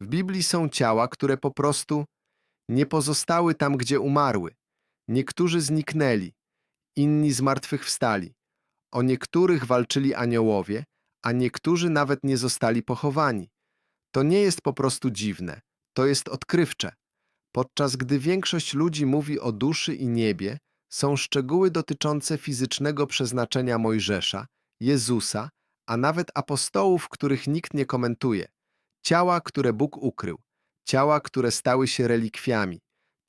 W Biblii są ciała, które po prostu nie pozostały tam, gdzie umarły. Niektórzy zniknęli, inni zmartwychwstali. O niektórych walczyli aniołowie, a niektórzy nawet nie zostali pochowani. To nie jest po prostu dziwne, to jest odkrywcze. Podczas gdy większość ludzi mówi o duszy i niebie, są szczegóły dotyczące fizycznego przeznaczenia Mojżesza, Jezusa, a nawet apostołów, których nikt nie komentuje. Ciała, które Bóg ukrył, ciała, które stały się relikwiami,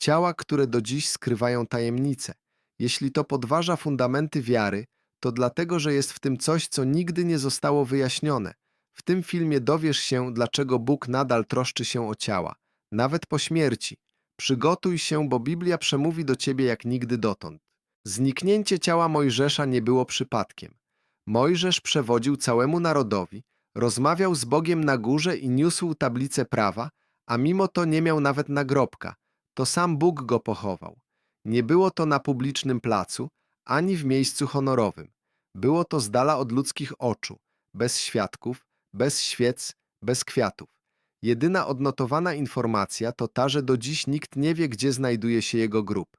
ciała, które do dziś skrywają tajemnice. Jeśli to podważa fundamenty wiary, to dlatego, że jest w tym coś, co nigdy nie zostało wyjaśnione. W tym filmie dowiesz się, dlaczego Bóg nadal troszczy się o ciała, nawet po śmierci. Przygotuj się, bo Biblia przemówi do ciebie jak nigdy dotąd. Zniknięcie ciała Mojżesza nie było przypadkiem. Mojżesz przewodził całemu narodowi, rozmawiał z Bogiem na górze i niósł tablicę prawa, a mimo to nie miał nawet nagrobka. To sam Bóg go pochował. Nie było to na publicznym placu, ani w miejscu honorowym. Było to z dala od ludzkich oczu, bez świadków, bez świec, bez kwiatów. Jedyna odnotowana informacja to ta, że do dziś nikt nie wie, gdzie znajduje się jego grób.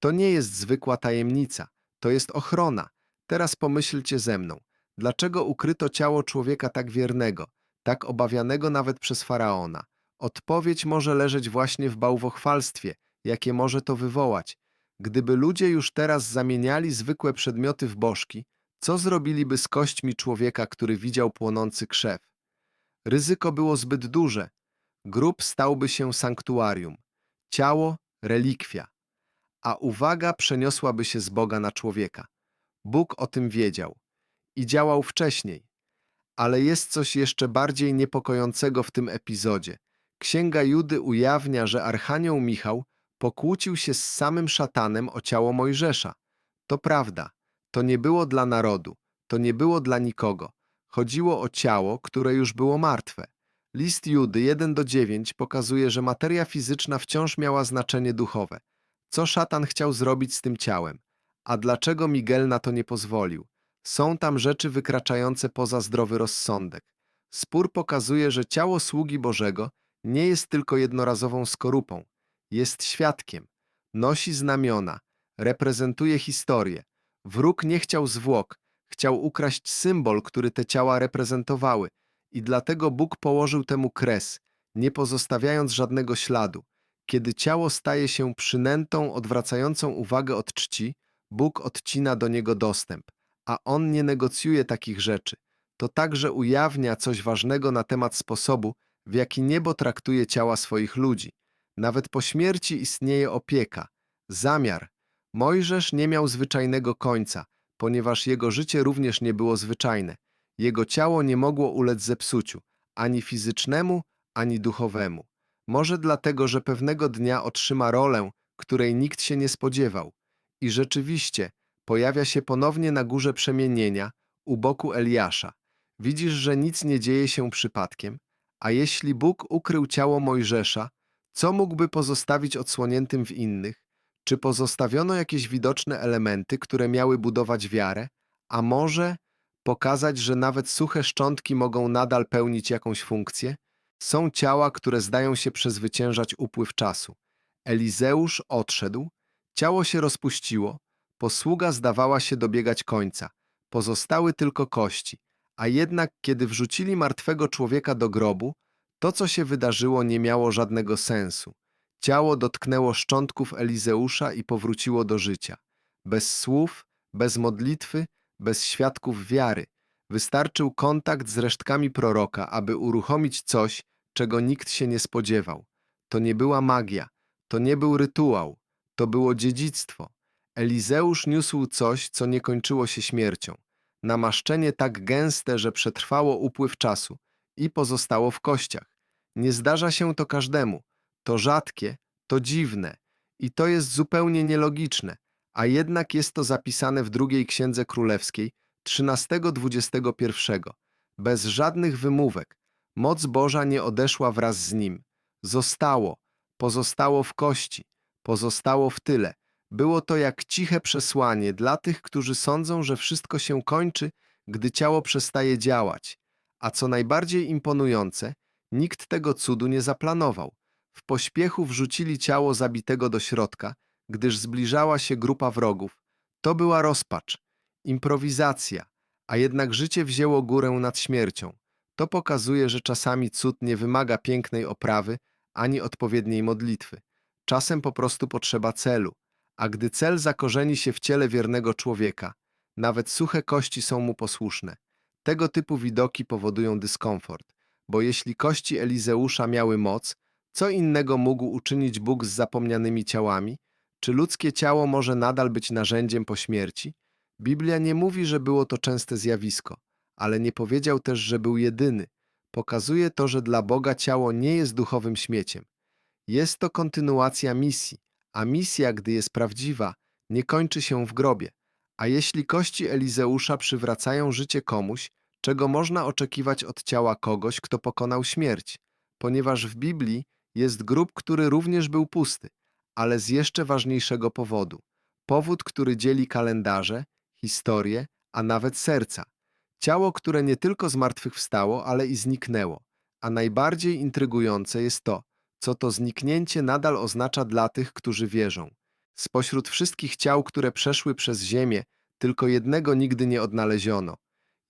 To nie jest zwykła tajemnica, to jest ochrona. Teraz pomyślcie ze mną, dlaczego ukryto ciało człowieka tak wiernego, tak obawianego nawet przez faraona? Odpowiedź może leżeć właśnie w bałwochwalstwie, jakie może to wywołać. Gdyby ludzie już teraz zamieniali zwykłe przedmioty w bożki, co zrobiliby z kośćmi człowieka, który widział płonący krzew? Ryzyko było zbyt duże. Grób stałby się sanktuarium, ciało relikwia, a uwaga przeniosłaby się z Boga na człowieka. Bóg o tym wiedział i działał wcześniej. Ale jest coś jeszcze bardziej niepokojącego w tym epizodzie. Księga Judy ujawnia, że Archanioł Michał pokłócił się z samym szatanem o ciało Mojżesza. To prawda, to nie było dla narodu, to nie było dla nikogo. Chodziło o ciało, które już było martwe. List Judy 1 do 9 pokazuje, że materia fizyczna wciąż miała znaczenie duchowe. Co szatan chciał zrobić z tym ciałem? A dlaczego Miguel na to nie pozwolił? Są tam rzeczy wykraczające poza zdrowy rozsądek. Spór pokazuje, że ciało sługi Bożego nie jest tylko jednorazową skorupą. Jest świadkiem, nosi znamiona, reprezentuje historię. Wróg nie chciał zwłok, chciał ukraść symbol, który te ciała reprezentowały i dlatego Bóg położył temu kres, nie pozostawiając żadnego śladu. Kiedy ciało staje się przynętą odwracającą uwagę od czci, Bóg odcina do niego dostęp, a On nie negocjuje takich rzeczy. To także ujawnia coś ważnego na temat sposobu, w jaki niebo traktuje ciała swoich ludzi. Nawet po śmierci istnieje opieka, zamiar. Mojżesz nie miał zwyczajnego końca, ponieważ jego życie również nie było zwyczajne. Jego ciało nie mogło ulec zepsuciu, ani fizycznemu, ani duchowemu. Może dlatego, że pewnego dnia otrzyma rolę, której nikt się nie spodziewał. I rzeczywiście pojawia się ponownie na górze przemienienia, u boku Eliasza. Widzisz, że nic nie dzieje się przypadkiem? A jeśli Bóg ukrył ciało Mojżesza, co mógłby pozostawić odsłoniętym w innych? Czy pozostawiono jakieś widoczne elementy, które miały budować wiarę? A może pokazać, że nawet suche szczątki mogą nadal pełnić jakąś funkcję? Są ciała, które zdają się przezwyciężać upływ czasu. Elizeusz odszedł, ciało się rozpuściło, posługa zdawała się dobiegać końca, pozostały tylko kości, a jednak kiedy wrzucili martwego człowieka do grobu, to co się wydarzyło nie miało żadnego sensu. Ciało dotknęło szczątków Elizeusza i powróciło do życia. Bez słów, bez modlitwy, bez świadków wiary. Wystarczył kontakt z resztkami proroka, aby uruchomić coś, czego nikt się nie spodziewał. To nie była magia, to nie był rytuał, to było dziedzictwo. Elizeusz niósł coś, co nie kończyło się śmiercią. Namaszczenie tak gęste, że przetrwało upływ czasu i pozostało w kościach. Nie zdarza się to każdemu. To rzadkie, to dziwne i to jest zupełnie nielogiczne, a jednak jest to zapisane w drugiej Księdze Królewskiej 13-21. Bez żadnych wymówek. Moc Boża nie odeszła wraz z nim. Zostało, pozostało w kości, pozostało w tyle. Było to jak ciche przesłanie dla tych, którzy sądzą, że wszystko się kończy, gdy ciało przestaje działać. A co najbardziej imponujące, Nikt tego cudu nie zaplanował. W pośpiechu wrzucili ciało zabitego do środka, gdyż zbliżała się grupa wrogów. To była rozpacz, improwizacja, a jednak życie wzięło górę nad śmiercią. To pokazuje, że czasami cud nie wymaga pięknej oprawy ani odpowiedniej modlitwy. Czasem po prostu potrzeba celu, a gdy cel zakorzeni się w ciele wiernego człowieka, nawet suche kości są mu posłuszne. Tego typu widoki powodują dyskomfort, bo jeśli kości Elizeusza miały moc, co innego mógł uczynić Bóg z zapomnianymi ciałami? Czy ludzkie ciało może nadal być narzędziem po śmierci? Biblia nie mówi, że było to częste zjawisko, ale nie powiedział też, że był jedyny. Pokazuje to, że dla Boga ciało nie jest duchowym śmieciem. Jest to kontynuacja misji, a misja, gdy jest prawdziwa, nie kończy się w grobie. A jeśli kości Elizeusza przywracają życie komuś, czego można oczekiwać od ciała kogoś, kto pokonał śmierć? Ponieważ w Biblii jest grób, który również był pusty, ale z jeszcze ważniejszego powodu. Powód, który dzieli kalendarze, historię, a nawet serca. Ciało, które nie tylko zmartwychwstało, ale i zniknęło. A najbardziej intrygujące jest to, co to zniknięcie nadal oznacza dla tych, którzy wierzą. Spośród wszystkich ciał, które przeszły przez ziemię, tylko jednego nigdy nie odnaleziono.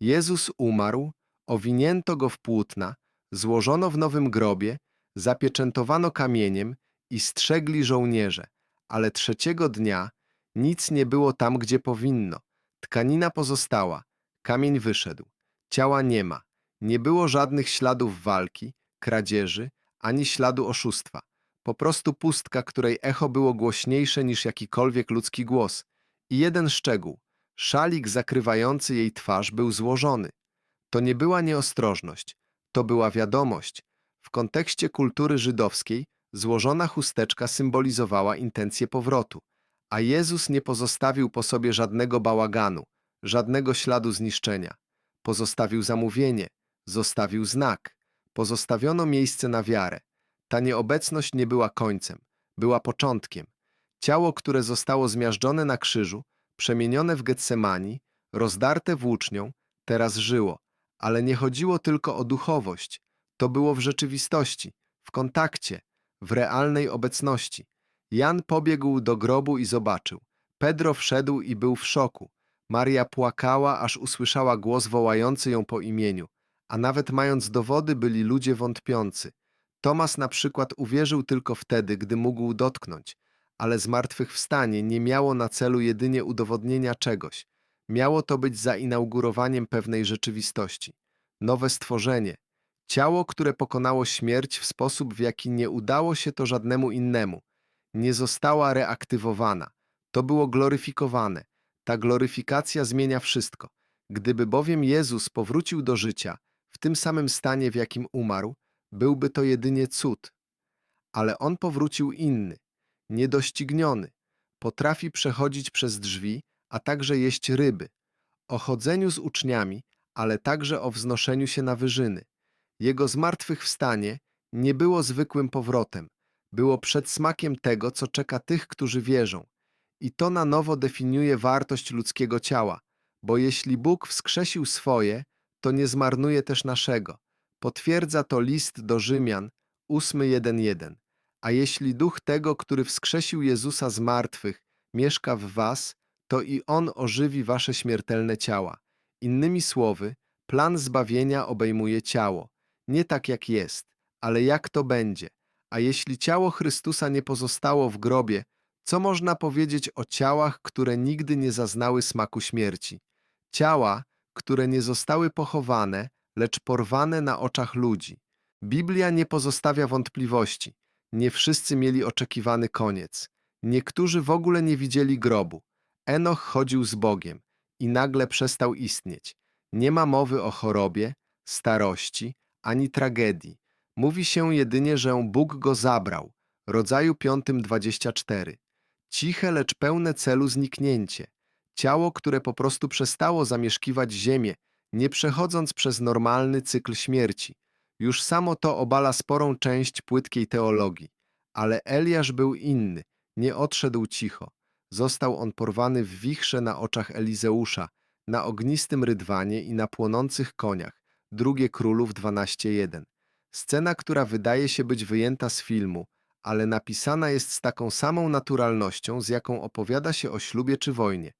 Jezus umarł, owinięto go w płótna, złożono w nowym grobie, zapieczętowano kamieniem i strzegli żołnierze, ale trzeciego dnia nic nie było tam, gdzie powinno. Tkanina pozostała, kamień wyszedł, ciała nie ma, nie było żadnych śladów walki, kradzieży, ani śladu oszustwa. Po prostu pustka, której echo było głośniejsze niż jakikolwiek ludzki głos. I jeden szczegół. Szalik zakrywający jej twarz był złożony. To nie była nieostrożność, to była wiadomość. W kontekście kultury żydowskiej złożona chusteczka symbolizowała intencję powrotu, a Jezus nie pozostawił po sobie żadnego bałaganu, żadnego śladu zniszczenia. Pozostawił zamówienie, zostawił znak, pozostawiono miejsce na wiarę. Ta nieobecność nie była końcem, była początkiem. Ciało, które zostało zmiażdżone na krzyżu, przemienione w Getsemani, rozdarte włócznią, teraz żyło. Ale nie chodziło tylko o duchowość. To było w rzeczywistości, w kontakcie, w realnej obecności. Jan pobiegł do grobu i zobaczył. Pedro wszedł i był w szoku. Maria płakała, aż usłyszała głos wołający ją po imieniu. A nawet mając dowody, byli ludzie wątpiący. Tomas na przykład uwierzył tylko wtedy, gdy mógł dotknąć, ale zmartwychwstanie nie miało na celu jedynie udowodnienia czegoś. Miało to być zainaugurowaniem pewnej rzeczywistości. Nowe stworzenie. Ciało, które pokonało śmierć w sposób, w jaki nie udało się to żadnemu innemu. Nie została reaktywowana. To było gloryfikowane. Ta gloryfikacja zmienia wszystko. Gdyby bowiem Jezus powrócił do życia, w tym samym stanie, w jakim umarł, byłby to jedynie cud. Ale on powrócił inny, niedościgniony, potrafi przechodzić przez drzwi, a także jeść ryby, o chodzeniu z uczniami, ale także o wznoszeniu się na wyżyny. Jego zmartwychwstanie nie było zwykłym powrotem, było przedsmakiem tego, co czeka tych, którzy wierzą. I to na nowo definiuje wartość ludzkiego ciała, bo jeśli Bóg wskrzesił swoje, to nie zmarnuje też naszego. Potwierdza to list do Rzymian 8.1.1. A jeśli duch tego, który wskrzesił Jezusa z martwych, mieszka w was, to i on ożywi wasze śmiertelne ciała. Innymi słowy, plan zbawienia obejmuje ciało, nie tak jak jest, ale jak to będzie. A jeśli ciało Chrystusa nie pozostało w grobie, co można powiedzieć o ciałach, które nigdy nie zaznały smaku śmierci? Ciała, które nie zostały pochowane, lecz porwane na oczach ludzi. Biblia nie pozostawia wątpliwości. Nie wszyscy mieli oczekiwany koniec. Niektórzy w ogóle nie widzieli grobu. Enoch chodził z Bogiem i nagle przestał istnieć. Nie ma mowy o chorobie, starości, ani tragedii. Mówi się jedynie, że Bóg go zabrał. Rodzaju 5:24. Ciche, lecz pełne celu zniknięcie. Ciało, które po prostu przestało zamieszkiwać ziemię, nie przechodząc przez normalny cykl śmierci. Już samo to obala sporą część płytkiej teologii. Ale Eliasz był inny, nie odszedł cicho. Został on porwany w wichrze na oczach Elizeusza, na ognistym rydwanie i na płonących koniach. Drugie Królów 12.1. Scena, która wydaje się być wyjęta z filmu, ale napisana jest z taką samą naturalnością, z jaką opowiada się o ślubie czy wojnie.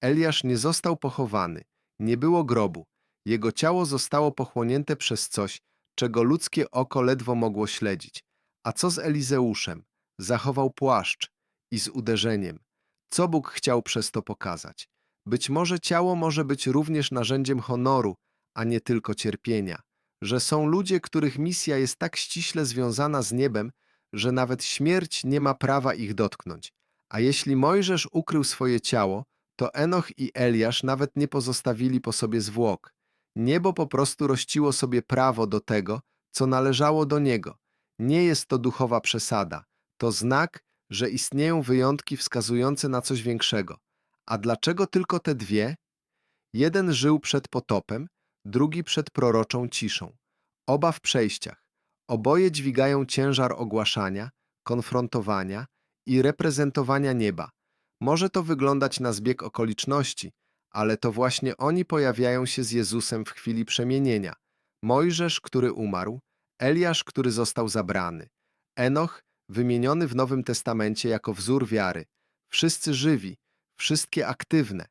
Eliasz nie został pochowany, nie było grobu. Jego ciało zostało pochłonięte przez coś, czego ludzkie oko ledwo mogło śledzić. A co z Elizeuszem? Zachował płaszcz i z uderzeniem. Co Bóg chciał przez to pokazać? Być może ciało może być również narzędziem honoru, a nie tylko cierpienia. Że są ludzie, których misja jest tak ściśle związana z niebem, że nawet śmierć nie ma prawa ich dotknąć. A jeśli Mojżesz ukrył swoje ciało, to Enoch i Eliasz nawet nie pozostawili po sobie zwłok. Niebo po prostu rościło sobie prawo do tego, co należało do niego. Nie jest to duchowa przesada. To znak, że istnieją wyjątki wskazujące na coś większego. A dlaczego tylko te dwie? Jeden żył przed potopem, drugi przed proroczą ciszą. Oba w przejściach. Oboje dźwigają ciężar ogłaszania, konfrontowania i reprezentowania nieba. Może to wyglądać na zbieg okoliczności, ale to właśnie oni pojawiają się z Jezusem w chwili przemienienia. Mojżesz, który umarł, Eliasz, który został zabrany, Enoch, wymieniony w Nowym Testamencie jako wzór wiary. Wszyscy żywi, wszystkie aktywne.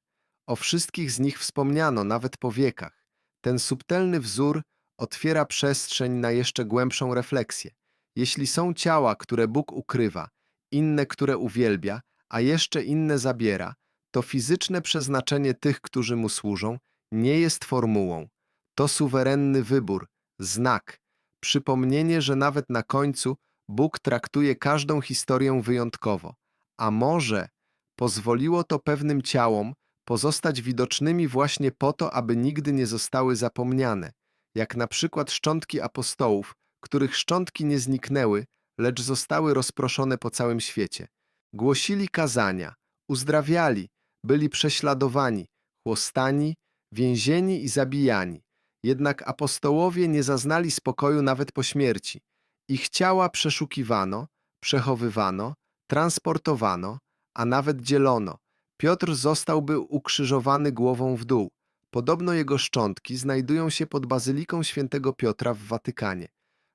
O wszystkich z nich wspomniano nawet po wiekach. Ten subtelny wzór otwiera przestrzeń na jeszcze głębszą refleksję. Jeśli są ciała, które Bóg ukrywa, inne, które uwielbia, a jeszcze inne zabiera, to fizyczne przeznaczenie tych, którzy mu służą, nie jest formułą. To suwerenny wybór, znak, przypomnienie, że nawet na końcu Bóg traktuje każdą historię wyjątkowo, a może pozwoliło to pewnym ciałom pozostać widocznymi właśnie po to, aby nigdy nie zostały zapomniane, jak na przykład szczątki apostołów, których szczątki nie zniknęły, lecz zostały rozproszone po całym świecie. Głosili kazania, uzdrawiali, byli prześladowani, chłostani, więzieni i zabijani. Jednak apostołowie nie zaznali spokoju nawet po śmierci. Ich ciała przeszukiwano, przechowywano, transportowano, a nawet dzielono. Piotr zostałby ukrzyżowany głową w dół. Podobno jego szczątki znajdują się pod bazyliką świętego Piotra w Watykanie.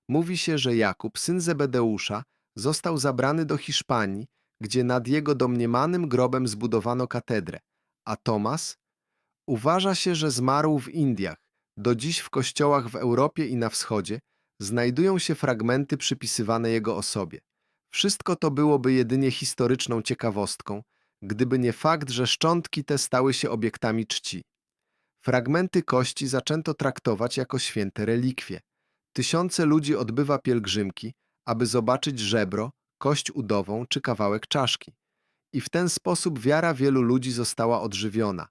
Mówi się, że Jakub, syn Zebedeusza, został zabrany do Hiszpanii, gdzie nad jego domniemanym grobem zbudowano katedrę, a Tomas uważa się, że zmarł w Indiach. Do dziś w kościołach w Europie i na wschodzie znajdują się fragmenty przypisywane jego osobie. Wszystko to byłoby jedynie historyczną ciekawostką, gdyby nie fakt, że szczątki te stały się obiektami czci. Fragmenty kości zaczęto traktować jako święte relikwie. Tysiące ludzi odbywa pielgrzymki, aby zobaczyć żebro, kość udową czy kawałek czaszki. I w ten sposób wiara wielu ludzi została odżywiona.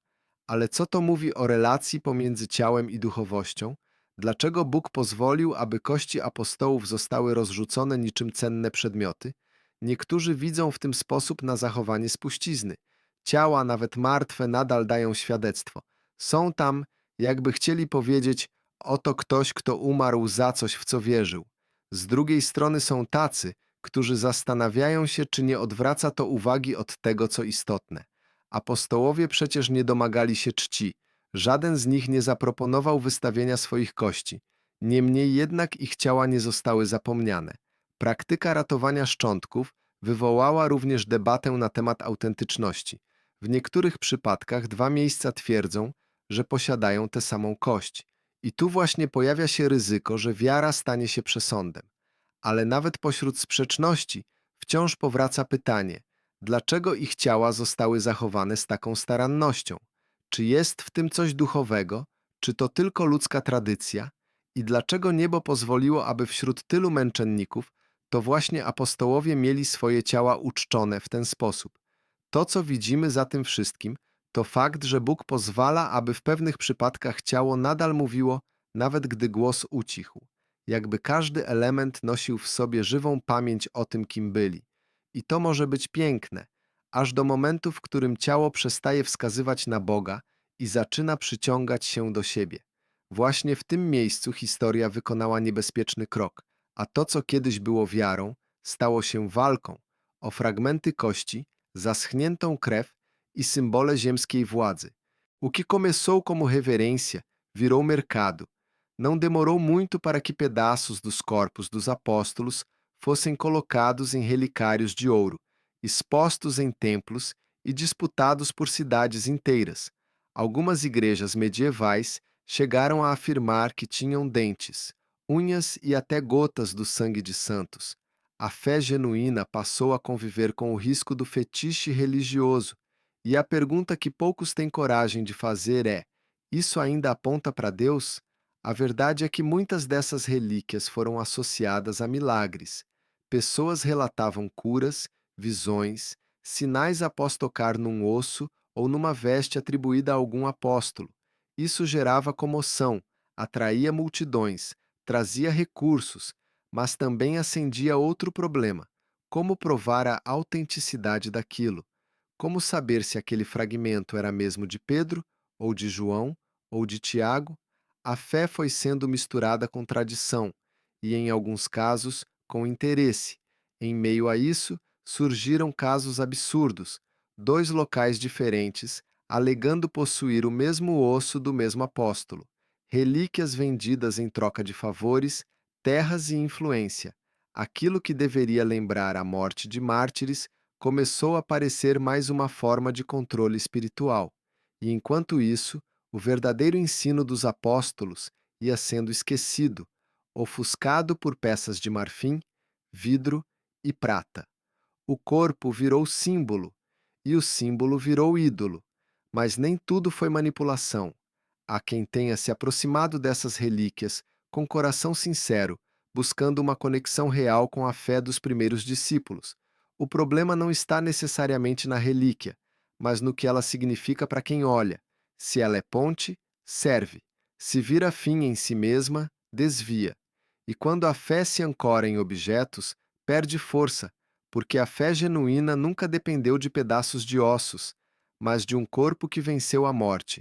Ale co to mówi o relacji pomiędzy ciałem i duchowością? Dlaczego Bóg pozwolił, aby kości apostołów zostały rozrzucone niczym cenne przedmioty? Niektórzy widzą w tym sposób na zachowanie spuścizny. Ciała, nawet martwe, nadal dają świadectwo. Są tam, jakby chcieli powiedzieć, oto ktoś, kto umarł za coś, w co wierzył. Z drugiej strony są tacy, którzy zastanawiają się, czy nie odwraca to uwagi od tego, co istotne. Apostołowie przecież nie domagali się czci, żaden z nich nie zaproponował wystawienia swoich kości. Niemniej jednak ich ciała nie zostały zapomniane. Praktyka ratowania szczątków wywołała również debatę na temat autentyczności. W niektórych przypadkach dwa miejsca twierdzą, że posiadają tę samą kość. I tu właśnie pojawia się ryzyko, że wiara stanie się przesądem. Ale nawet pośród sprzeczności wciąż powraca pytanie, dlaczego ich ciała zostały zachowane z taką starannością? Czy jest w tym coś duchowego, czy to tylko ludzka tradycja? I dlaczego niebo pozwoliło, aby wśród tylu męczenników to właśnie apostołowie mieli swoje ciała uczczone w ten sposób? To, co widzimy za tym wszystkim, to fakt, że Bóg pozwala, aby w pewnych przypadkach ciało nadal mówiło, nawet gdy głos ucichł. Jakby każdy element nosił w sobie żywą pamięć o tym, kim byli. I to może być piękne, aż do momentu, w którym ciało przestaje wskazywać na Boga i zaczyna przyciągać się do siebie. Właśnie w tym miejscu historia wykonała niebezpieczny krok, a to, co kiedyś było wiarą, stało się walką o fragmenty kości, zaschniętą krew i symbole ziemskiej władzy. O que começou como reverência virou mercado. Não demorou muito para que pedaços dos corpos dos apóstolos fossem colocados em relicários de ouro, expostos em templos e disputados por cidades inteiras. Algumas igrejas medievais chegaram a afirmar que tinham dentes, unhas e até gotas do sangue de santos. A fé genuína passou a conviver com o risco do fetiche religioso, e a pergunta que poucos têm coragem de fazer é: isso ainda aponta para Deus? A verdade é que muitas dessas relíquias foram associadas a milagres. Pessoas relatavam curas, visões, sinais após tocar num osso ou numa veste atribuída a algum apóstolo. Isso gerava comoção, atraía multidões, trazia recursos, mas também acendia outro problema: como provar a autenticidade daquilo? Como saber se aquele fragmento era mesmo de Pedro, ou de João, ou de Tiago? A fé foi sendo misturada com tradição e, em alguns casos, com interesse. Em meio a isso, surgiram casos absurdos, dois locais diferentes alegando possuir o mesmo osso do mesmo apóstolo, relíquias vendidas em troca de favores, terras e influência. Aquilo que deveria lembrar a morte de mártires começou a parecer mais uma forma de controle espiritual. E enquanto isso, o verdadeiro ensino dos apóstolos ia sendo esquecido, ofuscado por peças de marfim, vidro e prata. O corpo virou símbolo, e o símbolo virou ídolo. Mas nem tudo foi manipulação. Há quem tenha se aproximado dessas relíquias com coração sincero, buscando uma conexão real com a fé dos primeiros discípulos. O problema não está necessariamente na relíquia, mas no que ela significa para quem olha. Se ela é ponte, serve. Se vira fim em si mesma, desvia. E quando a fé se ancora em objetos, perde força, porque a fé genuína nunca dependeu de pedaços de ossos, mas de um corpo que venceu a morte.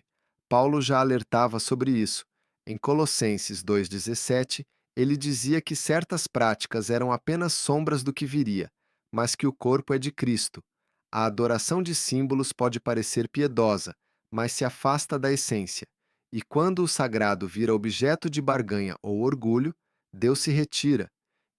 Paulo já alertava sobre isso. Em Colossenses 2,17, ele dizia que certas práticas eram apenas sombras do que viria, mas que o corpo é de Cristo. A adoração de símbolos pode parecer piedosa, mas se afasta da essência. E quando o sagrado vira objeto de barganha ou orgulho, Deus se retira.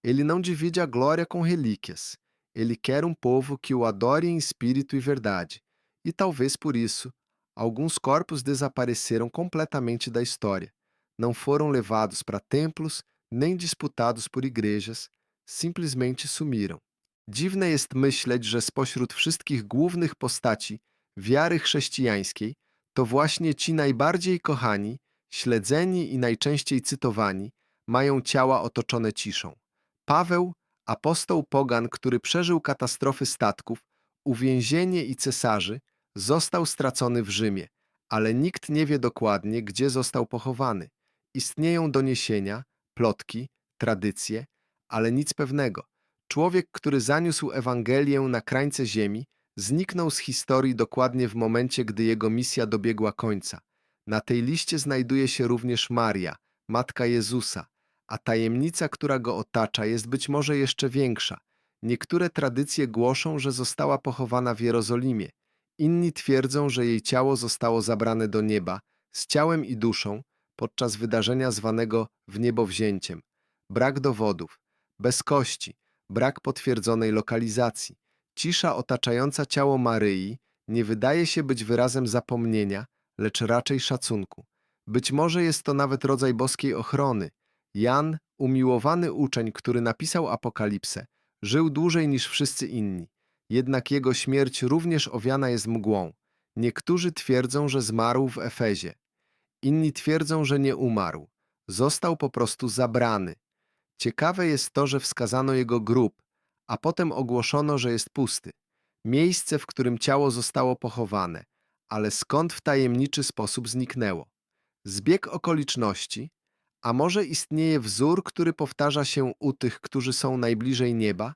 Ele não divide a glória com relíquias. Ele quer um povo que o adore em espírito e verdade. E talvez por isso, alguns corpos desapareceram completamente da história. Não foram levados para templos, nem disputados por igrejas, simplesmente sumiram. Dziwne jest myśleć, że spośród wszystkich głównych postaci wiary chrześcijańskiej to właśnie ci najbardziej kochani, śledzeni i najczęściej cytowani mają ciała otoczone ciszą. Paweł, apostoł pogan, który przeżył katastrofy statków, uwięzienie i cesarzy, został stracony w Rzymie, ale nikt nie wie dokładnie, gdzie został pochowany. Istnieją doniesienia, plotki, tradycje, ale nic pewnego. Człowiek, który zaniósł Ewangelię na krańce ziemi, zniknął z historii dokładnie w momencie, gdy jego misja dobiegła końca. Na tej liście znajduje się również Maria, matka Jezusa, a tajemnica, która go otacza, jest być może jeszcze większa. Niektóre tradycje głoszą, że została pochowana w Jerozolimie. Inni twierdzą, że jej ciało zostało zabrane do nieba z ciałem i duszą podczas wydarzenia zwanego w niebo wzięciem. Brak dowodów, bez kości, brak potwierdzonej lokalizacji. Cisza otaczająca ciało Maryi nie wydaje się być wyrazem zapomnienia, lecz raczej szacunku. Być może jest to nawet rodzaj boskiej ochrony. Jan, umiłowany uczeń, który napisał Apokalipsę, żył dłużej niż wszyscy inni. Jednak jego śmierć również owiana jest mgłą. Niektórzy twierdzą, że zmarł w Efezie. Inni twierdzą, że nie umarł. Został po prostu zabrany. Ciekawe jest to, że wskazano jego grób, a potem ogłoszono, że jest pusty. Miejsce, w którym ciało zostało pochowane, ale skąd w tajemniczy sposób zniknęło? Zbieg okoliczności? A może istnieje wzór, który powtarza się u tych, którzy są najbliżej nieba?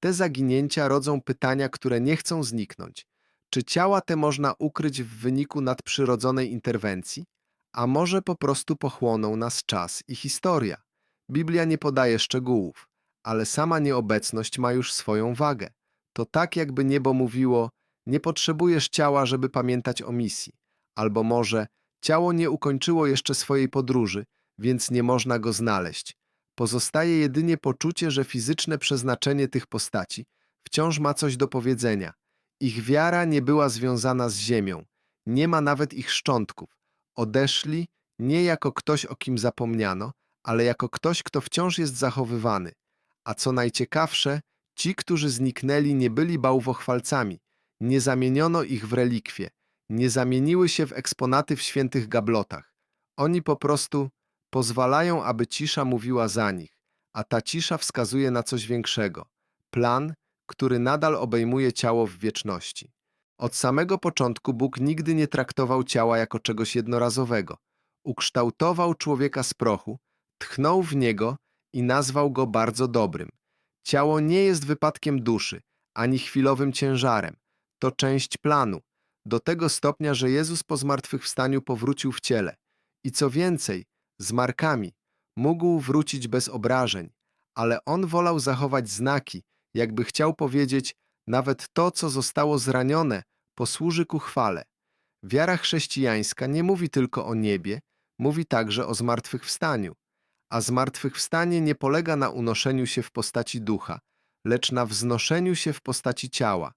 Te zaginięcia rodzą pytania, które nie chcą zniknąć. Czy ciała te można ukryć w wyniku nadprzyrodzonej interwencji? A może po prostu pochłoną nas czas i historia? Biblia nie podaje szczegółów, ale sama nieobecność ma już swoją wagę. To tak, jakby niebo mówiło: Nie potrzebujesz ciała, żeby pamiętać o misji. Albo może ciało nie ukończyło jeszcze swojej podróży, więc nie można go znaleźć. Pozostaje jedynie poczucie, że fizyczne przeznaczenie tych postaci wciąż ma coś do powiedzenia. Ich wiara nie była związana z ziemią, nie ma nawet ich szczątków. Odeszli nie jako ktoś, o kim zapomniano, ale jako ktoś, kto wciąż jest zachowywany. A co najciekawsze, ci, którzy zniknęli, nie byli bałwochwalcami, nie zamieniono ich w relikwie, nie zamieniły się w eksponaty w świętych gablotach. Oni po prostu pozwalają, aby cisza mówiła za nich, a ta cisza wskazuje na coś większego plan, który nadal obejmuje ciało w wieczności. Od samego początku Bóg nigdy nie traktował ciała jako czegoś jednorazowego. Ukształtował człowieka z prochu, tchnął w niego i nazwał go bardzo dobrym. Ciało nie jest wypadkiem duszy, ani chwilowym ciężarem. To część planu, do tego stopnia, że Jezus po zmartwychwstaniu powrócił w ciele. I co więcej, z markami, mógł wrócić bez obrażeń, ale on wolał zachować znaki, jakby chciał powiedzieć, nawet to, co zostało zranione, posłuży ku chwale. Wiara chrześcijańska nie mówi tylko o niebie, mówi także o zmartwychwstaniu. A zmartwychwstanie nie polega na unoszeniu się w postaci ducha, lecz na wznoszeniu się w postaci ciała.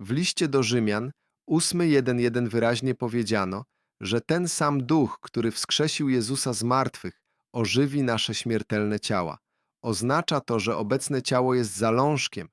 W liście do Rzymian 8.1.1 wyraźnie powiedziano, że ten sam duch, który wskrzesił Jezusa z martwych, ożywi nasze śmiertelne ciała. Oznacza to, że obecne ciało jest zalążkiem,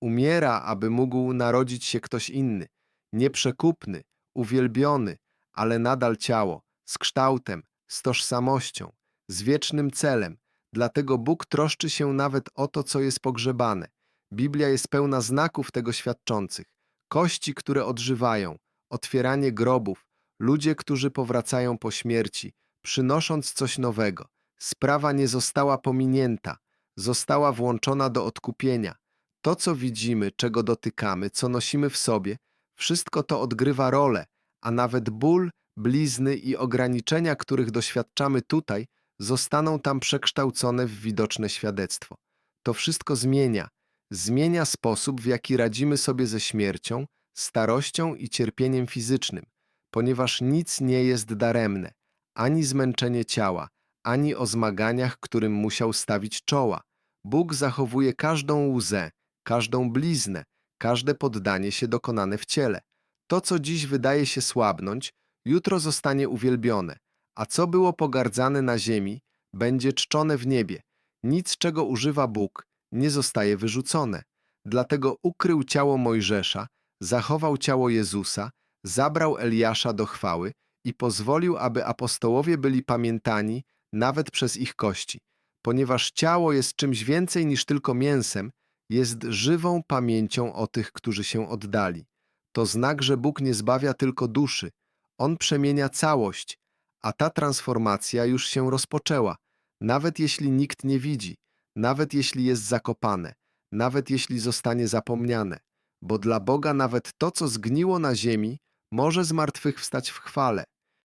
umiera, aby mógł narodzić się ktoś inny, nieprzekupny, uwielbiony, ale nadal ciało, z kształtem, z tożsamością, z wiecznym celem. Dlatego Bóg troszczy się nawet o to, co jest pogrzebane. Biblia jest pełna znaków tego świadczących. Kości, które odżywają, otwieranie grobów, ludzie, którzy powracają po śmierci, przynosząc coś nowego. Sprawa nie została pominięta, została włączona do odkupienia. To, co widzimy, czego dotykamy, co nosimy w sobie, wszystko to odgrywa rolę, a nawet ból, blizny i ograniczenia, których doświadczamy tutaj, zostaną tam przekształcone w widoczne świadectwo. To wszystko zmienia, zmienia sposób, w jaki radzimy sobie ze śmiercią, starością i cierpieniem fizycznym, ponieważ nic nie jest daremne, ani zmęczenie ciała, ani o zmaganiach, którym musiał stawić czoła. Bóg zachowuje każdą łzę, każdą bliznę, każde poddanie się dokonane w ciele. To, co dziś wydaje się słabnąć, jutro zostanie uwielbione, a co było pogardzane na ziemi, będzie czczone w niebie. Nic, czego używa Bóg, nie zostaje wyrzucone. Dlatego ukrył ciało Mojżesza, zachował ciało Jezusa, zabrał Eliasza do chwały i pozwolił, aby apostołowie byli pamiętani nawet przez ich kości. Ponieważ ciało jest czymś więcej niż tylko mięsem, jest żywą pamięcią o tych, którzy się oddali. To znak, że Bóg nie zbawia tylko duszy, On przemienia całość, a ta transformacja już się rozpoczęła, nawet jeśli nikt nie widzi, nawet jeśli jest zakopane, nawet jeśli zostanie zapomniane, bo dla Boga nawet to, co zgniło na ziemi, może zmartwychwstać w chwale.